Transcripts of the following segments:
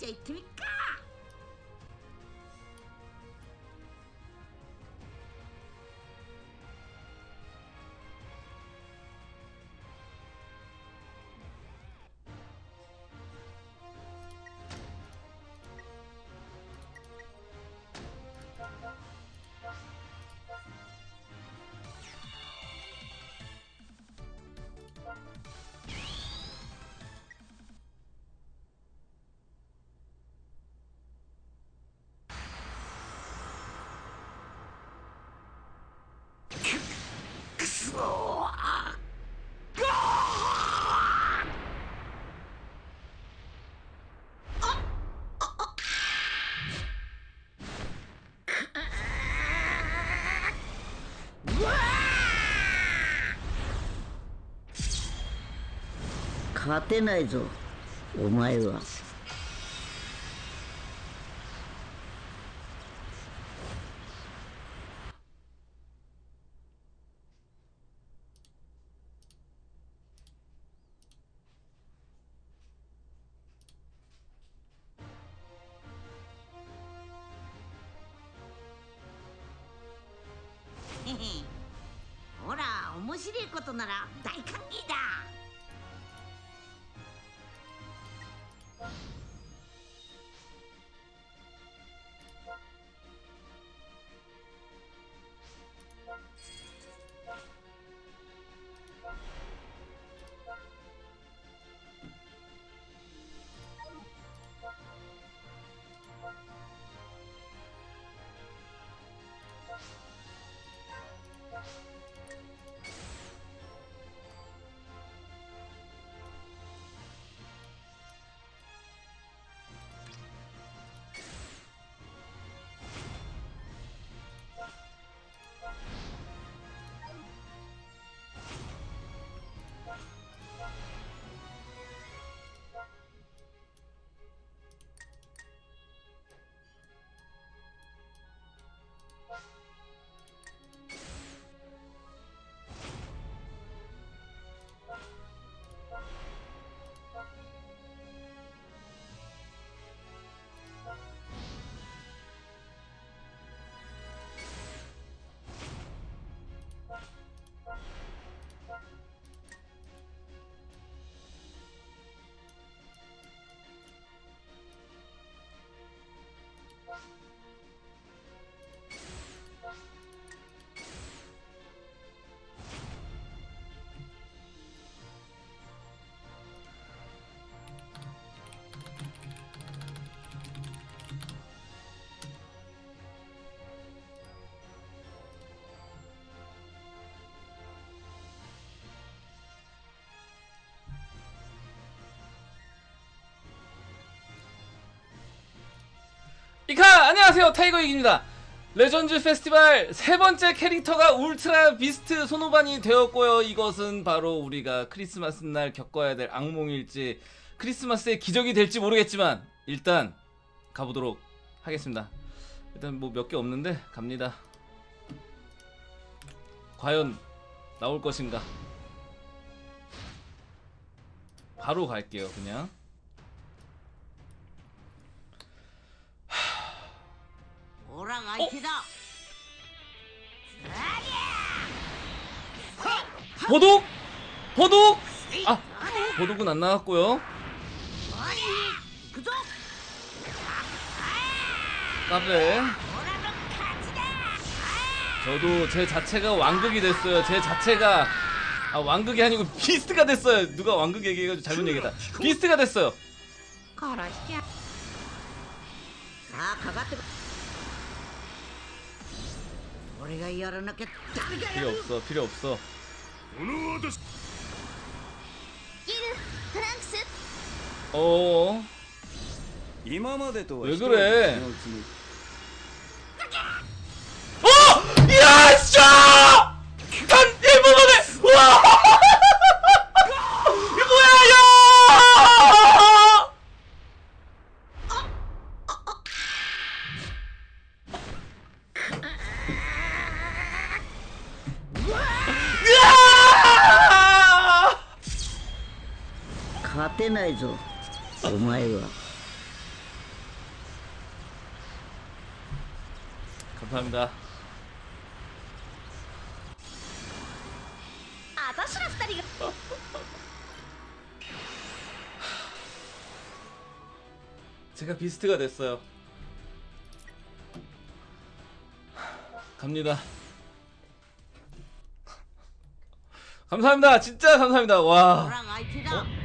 言っちゃ言ってみっか 勝てないぞお前は。 안녕하세요 타이거익입니다. 레전드 페스티벌 세 번째 캐릭터가 울트라 비스트 소노반이 되었고요. 이것은 바로 우리가 크리스마스 날 겪어야 될 악몽일지 크리스마스의 기적이 될지 모르겠지만 일단 가보도록 하겠습니다. 일단 뭐 몇 개 없는데 갑니다. 과연 나올 것인가? 바로 갈게요 그냥 어? 도둑! 도둑! 아! 도둑은 안 나갔고요. 까베 저도 제 자체가 왕극이 됐어요. 제 자체가 아 왕극이 아니고 비스트가 됐어요. 누가 왕극 얘기해가지고 잘못 얘기했다. 비스트가 됐어요. 俺がやらなきゃ誰がや 필요 る 없어. 필요 없어. この私ギルトランクス 어. 今までとは 왜 一人 그래? 違うつもり 어! 야, 샤! 단 ってないぞお前は 감사합니다. 私ら二人が 제가 비스트가 됐어요. 갑니다. 감사합니다. 진짜 감사합니다. 와. 너랑 IT다.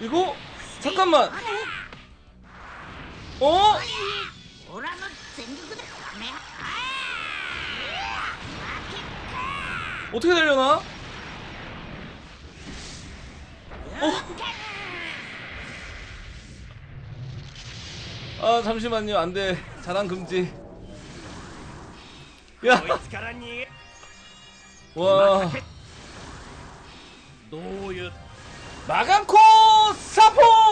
이거 잠깐만. 어? 어떻게 되려나? 어? 아 잠시만요 안돼 자랑 금지 야! 와 마감 콜!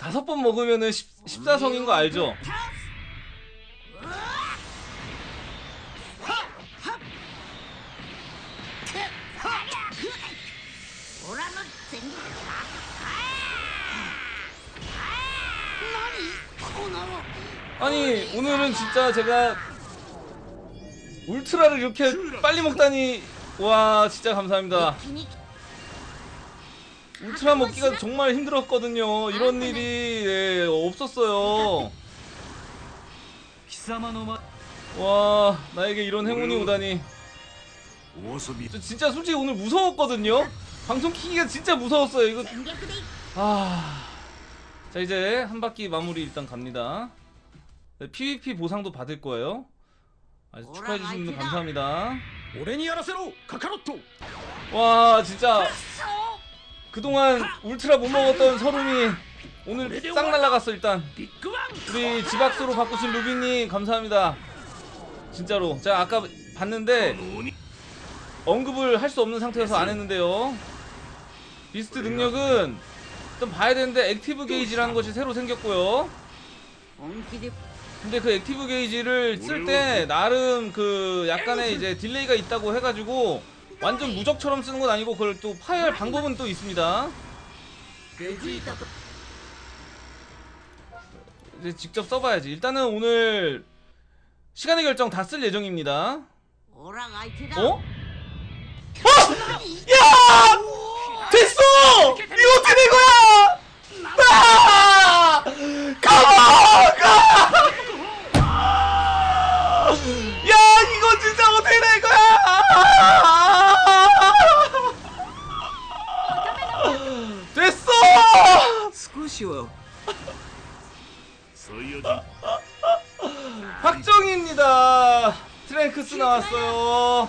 다섯 번 먹으면은 10, 14성인 거 알죠? 아니 오늘은 진짜 제가 울트라를 이렇게 빨리 먹다니 와 진짜 감사합니다 울트라 먹기가 정말 힘들었거든요. 이런 아, 일이 예, 없었어요. 와 나에게 이런 행운이 음. 오다니. 저 진짜 솔직히 오늘 무서웠거든요. 방송 키기가 진짜 무서웠어요. 이거 아. 자 이제 한 바퀴 마무리 일단 갑니다. 네, PVP 보상도 받을 거예요. 아, 축하해 주신 분 감사합니다. 오레니 아라세로 카카로토. 와 진짜 그동안 울트라 못 먹었던 서름이 오늘 싹 날라갔어 일단. 우리 지박수로 바꾸신 루비님 감사합니다. 진짜로. 제가 아까 봤는데 언급을 할 수 없는 상태여서 안 했는데요. 비스트 능력은 좀 봐야 되는데 액티브 게이지라는 것이 새로 생겼고요. 근데 그 액티브 게이지를 쓸 때 나름 그 약간의 이제 딜레이가 있다고 해가지고 완전 무적처럼 쓰는 건 아니고 그걸 또 파열 방법은 또 있습니다 이제 직접 써봐야지 일단은 오늘 시간의 결정 다 쓸 예정입니다 어? 어! 야! 됐어! 왔어요.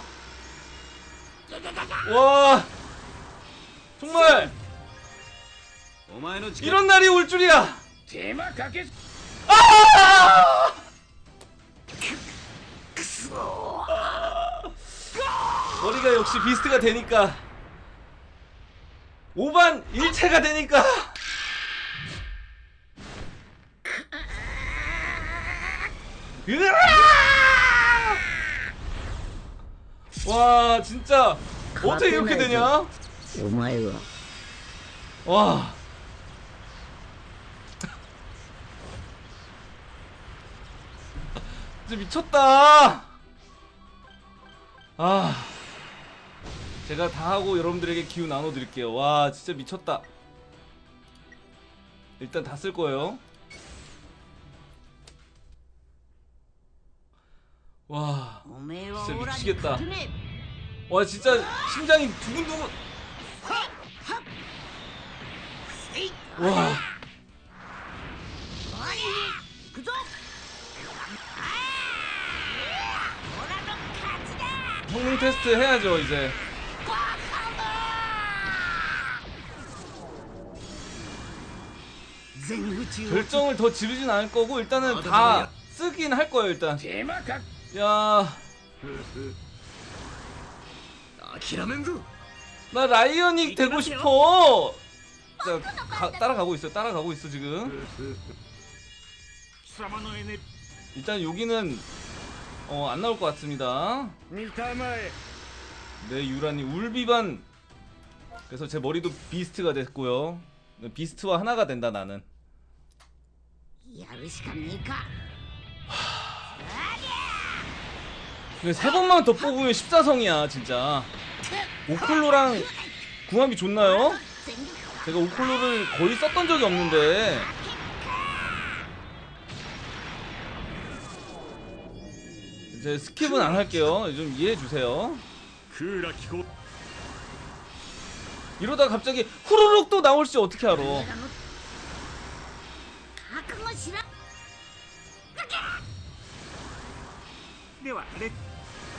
와, 정말 이런 날이 올 줄이야. 아! 머리가 역시 비스트가 되니까 5반 일체가 되니까 으아! 와 진짜 어떻게 이렇게 되냐? お前は 와. 진짜 미쳤다. 아. 제가 다 하고 여러분들에게 기운 나눠 드릴게요. 와, 진짜 미쳤다. 일단 다 쓸 거예요. 와 진짜 미치겠다. 와 진짜 심장이 두근두근. 와. 성능 테스트 해야죠 이제. 결정을 더 지르진 않을 거고 일단은 다 쓰긴 할 거예요 일단. 야. 나 라이언이 되고 싶어. 자, 가, 따라가고 있어. 따라가고 있어 지금. 일단 여기는 어, 안 나올 것 같습니다. 네, 유란이 울비반. 그래서 제 머리도 비스트가 됐고요. 네, 비스트와 하나가 된다 나는. 하... 세 번만 더 뽑으면 14성이야 진짜. 오클로랑 궁합이 좋나요? 제가 오클로를 거의 썼던 적이 없는데. 이제 스킵은 안 할게요. 좀 이해해주세요. 이러다 갑자기 후루룩 또 나올지 어떻게 알아?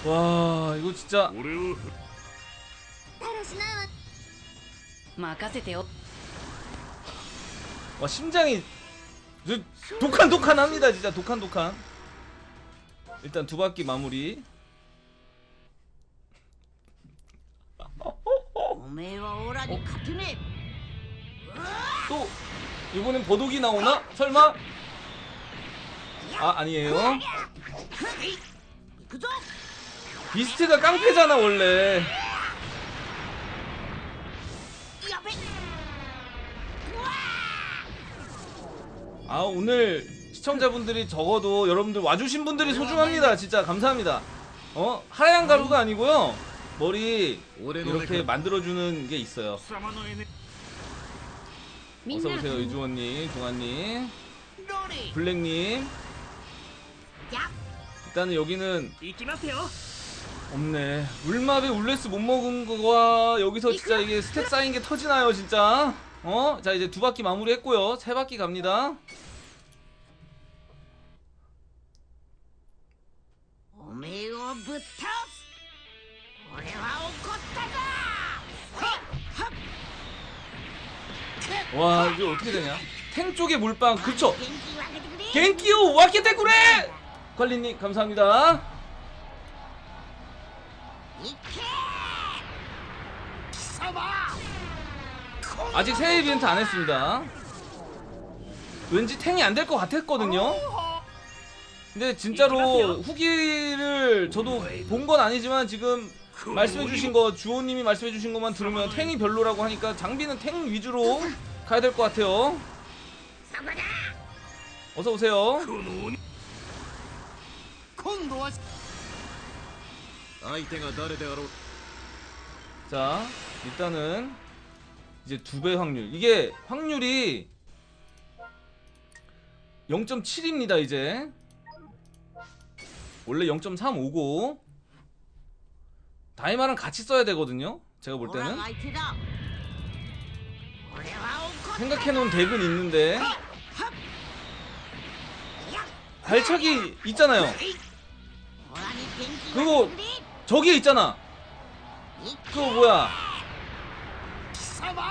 와 이거 진짜. 와 심장이 독한 독한 합니다 진짜. 독한 독한. 일단 두 바퀴 마무리. 어? 또 이번엔 버독이 나오나? 설마? 아 아니에요. 미스트가 깡패잖아 원래. 아 오늘 시청자분들이 적어도 여러분들 와주신 분들이 소중합니다. 진짜 감사합니다. 어? 하얀 가루가 아니고요. 머리 이렇게 만들어주는 게 있어요. 어서오세요 이주원님 동아님. 블랙님. 일단은 여기는 없네. 울마비 울레스 못 먹은 거와 여기서 진짜 이게 스택 쌓인 게 터지나요 진짜? 어? 자 이제 두 바퀴 마무리 했고요. 세 바퀴 갑니다. 와 이게 어떻게 되냐? 탱 쪽에 물방 그쵸? 겐키오 와키테쿠레! 관리님 감사합니다. 아직 새 이벤트 안 했습니다. 왠지 탱이 안 될 것 같았거든요. 근데 진짜로 후기를 저도 본 건 아니지만 지금 말씀해주신 거 주호님이 말씀해주신 것만 들으면 탱이 별로라고 하니까 장비는 탱 위주로 가야 될 것 같아요. 어서오세요. 자 일단은 이제 두 배 확률. 이게 확률이 0.7입니다 이제. 원래 0.35고 다이마랑 같이 써야 되거든요 제가 볼 때는. 생각해놓은 덱은 있는데. 발차기 있잖아요. 그거 저기에 있잖아. 그거 뭐야?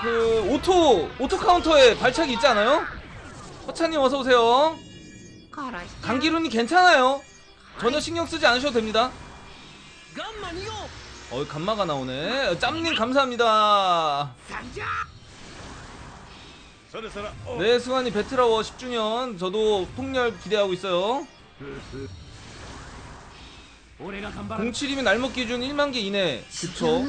그 오토 오토 카운터에 발차기 있잖아요. 허찬님 어서 오세요. 강기룬이 괜찮아요. 전혀 신경 쓰지 않으셔도 됩니다. 어, 간마가 나오네. 짬님 감사합니다. 네, 승환이 베트라워 10주년. 저도 폭렬 기대하고 있어요. 07이면 날먹 기준 1만 개 이내. 그쵸?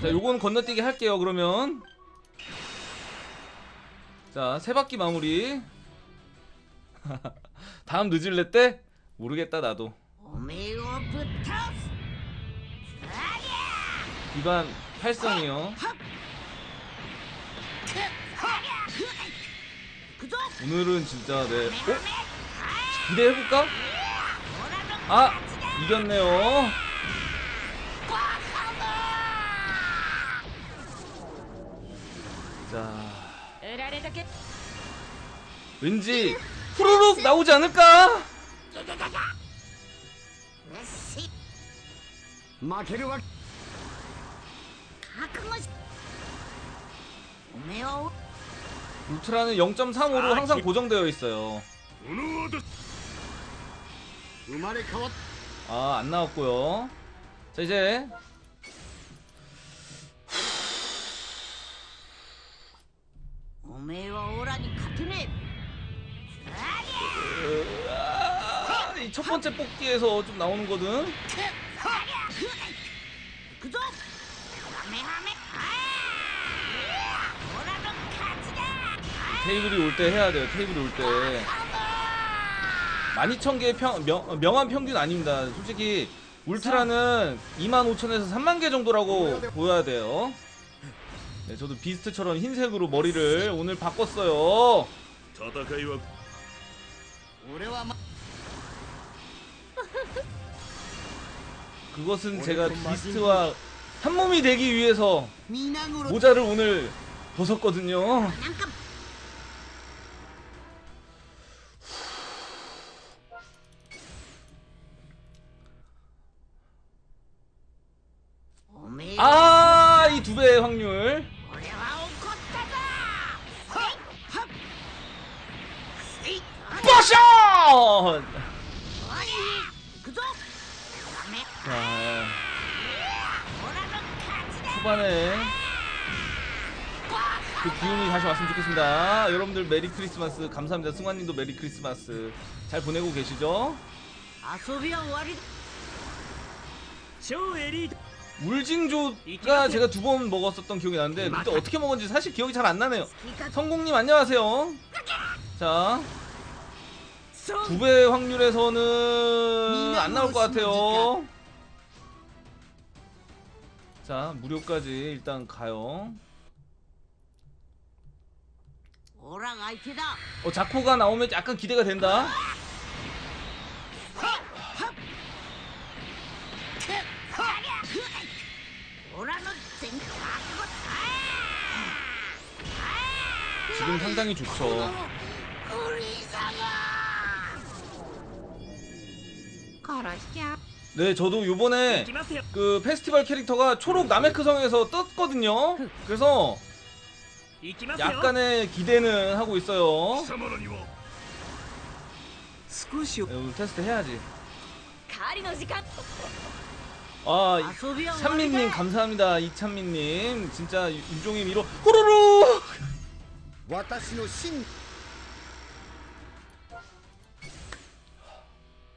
자 요건 건너뛰기 할게요 그러면 자 세바퀴 마무리 다음 늦을래 때? 모르겠다 나도 이반 활성이요 오늘은 진짜 네 어? 기대해볼까? 아 이겼네요 자. 왠지 후루룩 나오지 않을까? 울트라는 0.35로 항상 고정되어 있어요. 아, 안 나왔고요. 자, 이제 おめえはオラに勝てね아, 이 첫 번째 뽑기에서 좀 나오는 거든 え行くぞハメハメあーオラの勝ちだ 테이블이 올 때 해야 돼요 테이블이 올때 12,000개의 평, 명, 명한 평균 아닙니다 솔직히 울트라는 25,000에서 3만 개 정도라고 보여야 돼요 네, 저도 비스트처럼 흰색으로 머리를 오늘 바꿨어요. 그것은 제가 비스트와 한몸이 되기 위해서 모자를 오늘 벗었거든요. 만났으면 좋겠습니다. 여러분들 메리 크리스마스. 감사합니다. 승환님도 메리 크리스마스. 잘 보내고 계시죠? 울징조가 제가 두 번 먹었었던 기억이 나는데 그때 어떻게 먹었는지 사실 기억이 잘 안 나네요. 성공님 안녕하세요. 자 두 배 확률에서는 안 나올 것 같아요. 자 무료까지 일단 가요. 오랑아이티다. 어 자코가 나오면 약간 기대가 된다. 지금 상당히 좋죠. 네, 저도 요번에 그 페스티벌 캐릭터가 초록 나메크성에서 떴거든요. 그 그래서 약간의 기대는 하고 있어요. 네, 오늘 테스트 해야지. 아, 찬민님 감사합니다. 이찬민님 진짜 유종의 미로 호로로.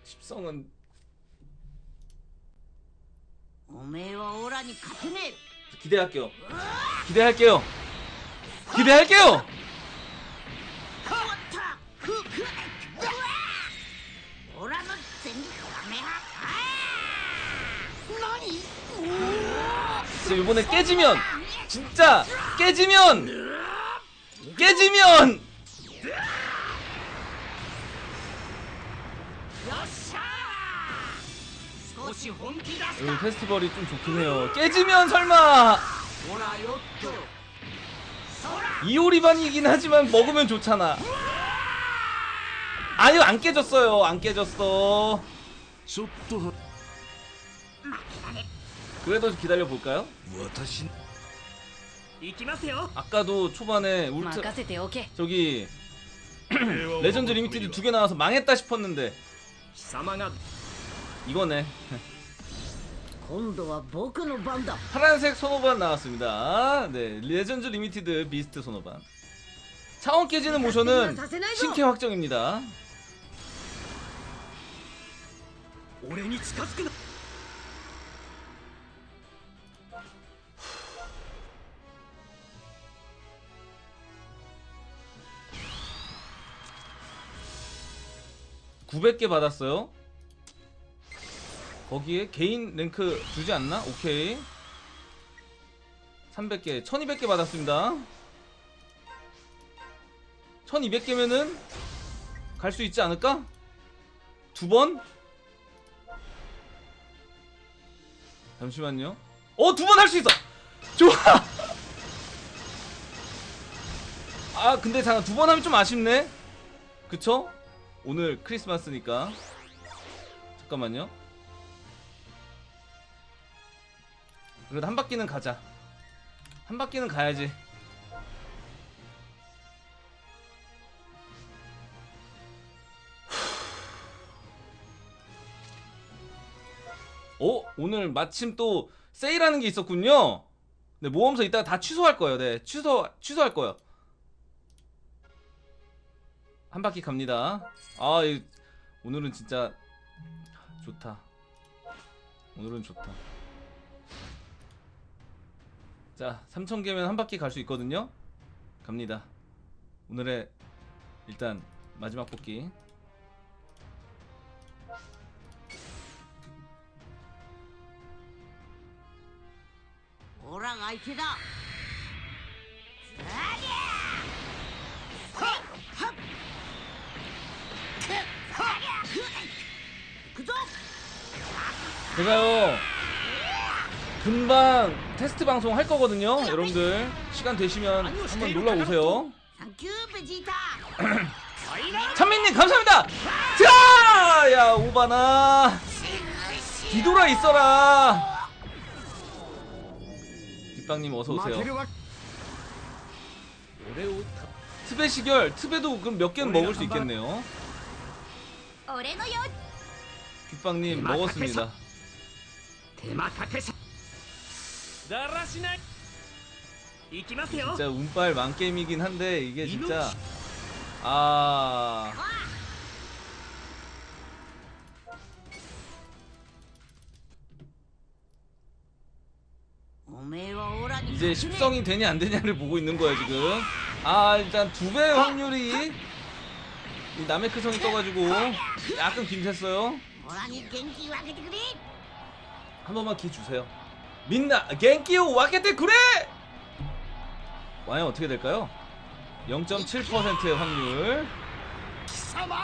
십성은 기대할게요. 기대할게요. 기대할게요. 진짜 이번에 깨지면 진짜 깨지면 깨지면 음, 페스티벌이 좀 좋긴 해요. 깨지면 설마. 이오리반이긴 하지만 먹으면 좋잖아. 아유 안 깨졌어요. 안 깨졌어. 그래도 기다려볼까요? 아까도 초반에 울트 저기 레전드 리미티드 두 개 나와서 망했다 싶었는데. 이거네. 파란색 소노반 나왔습니다. 네 레전드 리미티드 비스트 소노반. 차원 깨지는 모션은 신캐 확정입니다. (900개) 받았어요. 거기에 개인 랭크 주지 않나? 오케이. 300개, 1200개 받았습니다. 1200개면은 갈 수 있지 않을까? 두 번? 잠시만요. 어, 두 번 할 수 있어! 좋아! 아, 근데 잠깐 두 번 하면 좀 아쉽네? 그쵸? 오늘 크리스마스니까 잠깐만요 그래도 한 바퀴는 가자. 한 바퀴는 가야지. 오 오늘 마침 또 세일하는 게 있었군요. 네 모험서 이따가 다 취소할 거예요. 네 취소 취소할 거예요. 한 바퀴 갑니다. 아 오늘은 진짜 좋다. 오늘은 좋다. 자 3000개면 한 바퀴 갈 수 있거든요. 갑니다. 오늘의 일단 마지막 뽑기. 오랑 아이티다. 제가요 금방 테스트 방송 할 거거든요. 여러분들 시간 되시면 한번 놀러 오세요. 찬민님 감사합니다. 자, 야 오바나 뒤돌아 있어라. 뒷방님 어서 오세요. 트베 시결 트베도 그럼 몇 개는 먹을 수 있겠네요. 뒷방님 먹었습니다. 手間かけさだらしない行きますよ 진짜 운빨 만게임이긴 한데 이게 진짜 아 おめえはオラに 이제 십성이 되냐 안 되냐를 보고 있는 거예요 지금. 아 일단 두 배 확률이 이 나메크 성이 떠가지고 약간 김샜어요. オラに元気分けてくれ 한 번만 기 주세요. 민나 겐키오 와케테 그래. 와요 어떻게 될까요? 0.7%의 확률. 貴様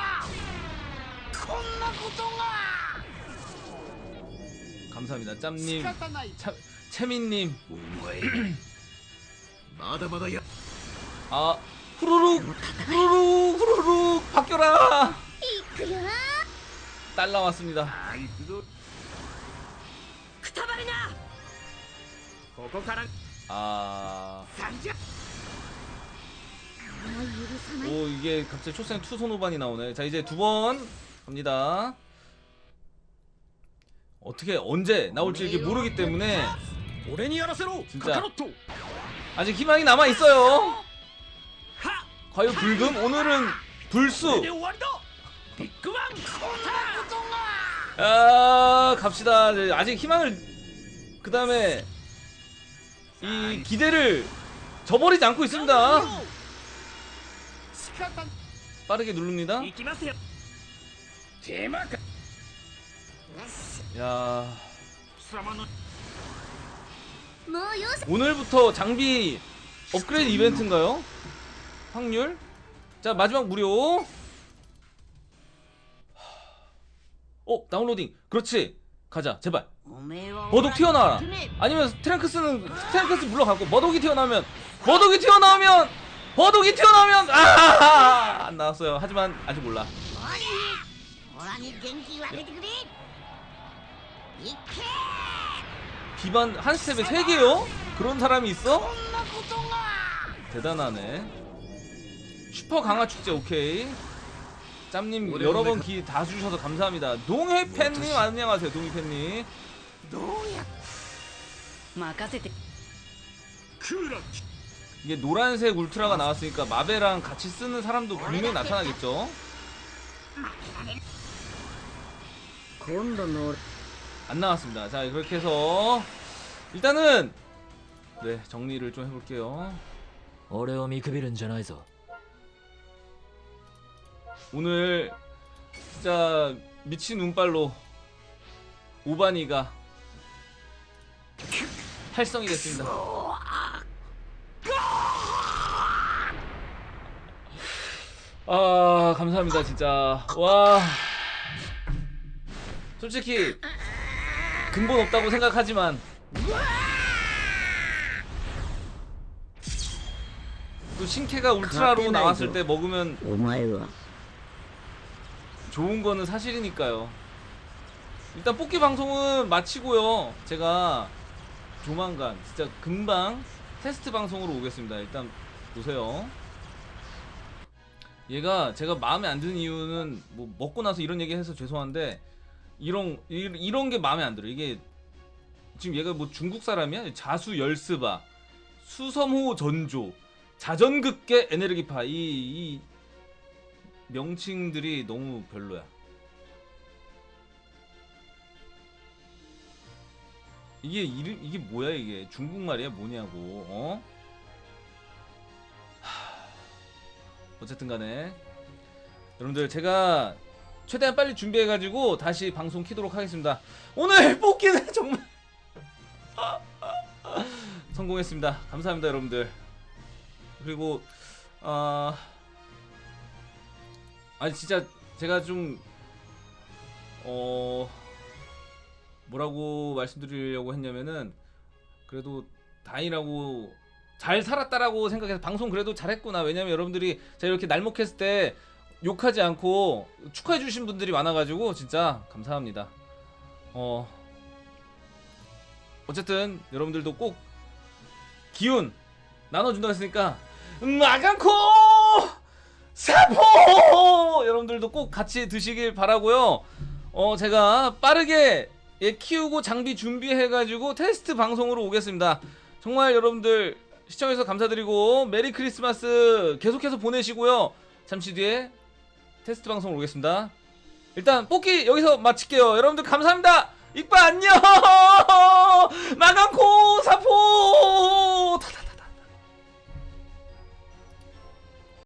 こんなことが 감사합니다. 짬님, 方ない 참, 채민님. お前まだまだや 아 후루룩 후루룩 후루룩 바뀌어라. 行くよ 딸 나왔습니다. 行くぞくたばるなここから 아. さんじゃもう許さない 오 이게 갑자기 초생 투손오반이 나오네. 자 이제 두 번 갑니다. 어떻게 언제 나올지 이게 모르기 때문에 俺にやらせろ 진짜 カカロット 아직 희망이 남아 있어요. は 과연 불금? 오늘은 で 불수. 終わりだビッグバン아 갑시다. 이제 아직 희망을 그 다음에 이 기대를 저버리지 않고 있습니다. 빠르게 누릅니다. 야. 오늘부터 장비 업그레이드 이벤트인가요? 확률? 자, 마지막 무료. 어, 다운로딩. 그렇지. 가자 제발. 머독 튀어나와라. 아니면 트랭크스는 트랭크스 물러가고 머독이 튀어나오면 머독이 튀어나오면 머독이 튀어나오면 아! 안 나왔어요. 하지만 아직 몰라. 비반 한 스텝에 3개요? 그런 사람이 있어? 대단하네. 슈퍼 강화 축제 오케이. 짬님 여러 번 기 다 주셔서 감사합니다. 동해팬님 안녕하세요 동해팬님. どうや任せてクーラー 이게 노란색 울트라가 나왔으니까 마베랑 같이 쓰는 사람도 분명히 나타나겠죠. 今度の 안 나왔습니다. 자 그렇게 해서 일단은 네 정리를 좀 해볼게요. 俺を見くびるんじゃないぞ 오늘 진짜 미친 눈발로 오바니가 활성이 됐습니다. 아 감사합니다 진짜. 와. 솔직히 근본 없다고 생각하지만 또 신캐가 울트라로 나왔을 때 먹으면 좋은 거는 사실이니까요. 일단 뽑기 방송은 마치고요. 제가 조만간 진짜 금방 테스트 방송으로 오겠습니다. 일단 보세요. 얘가 제가 마음에 안 드는 이유는 뭐 먹고 나서 이런 얘기 해서 죄송한데 이런 이- 이런 게 마음에 안 들어. 이게 지금 얘가 뭐 중국 사람이야? 자수 열스바, 수섬호 전조, 자전극계 에네르기파 이, 이 명칭들이 너무 별로야. 이게 이름 이게 뭐야 이게 중국말이야 뭐냐고 어? 하... 어쨌든 간에 여러분들 제가 최대한 빨리 준비해가지고 다시 방송 키도록 하겠습니다. 오늘 뽑기는 정말 성공했습니다. 감사합니다 여러분들. 그리고 아 아니 진짜 제가 좀 어. 뭐라고 말씀드리려고 했냐면은 그래도 다행이라고 잘 살았다라고 생각해서 방송 그래도 잘했구나 왜냐면 여러분들이 제가 이렇게 날먹했을 때 욕하지 않고 축하해 주신 분들이 많아가지고 진짜 감사합니다 어 어쨌든 여러분들도 꼭 기운 나눠준다고 했으니까 마강코 세포! 여러분들도 꼭 같이 드시길 바라고요. 어, 제가 빠르게 예, 키우고 장비 준비해가지고 테스트 방송으로 오겠습니다. 정말 여러분들 시청해서 감사드리고 메리 크리스마스 계속해서 보내시고요. 잠시 뒤에 테스트 방송으로 오겠습니다. 일단 뽑기 여기서 마칠게요. 여러분들 감사합니다. 이빠 안녕! 망한코 사포!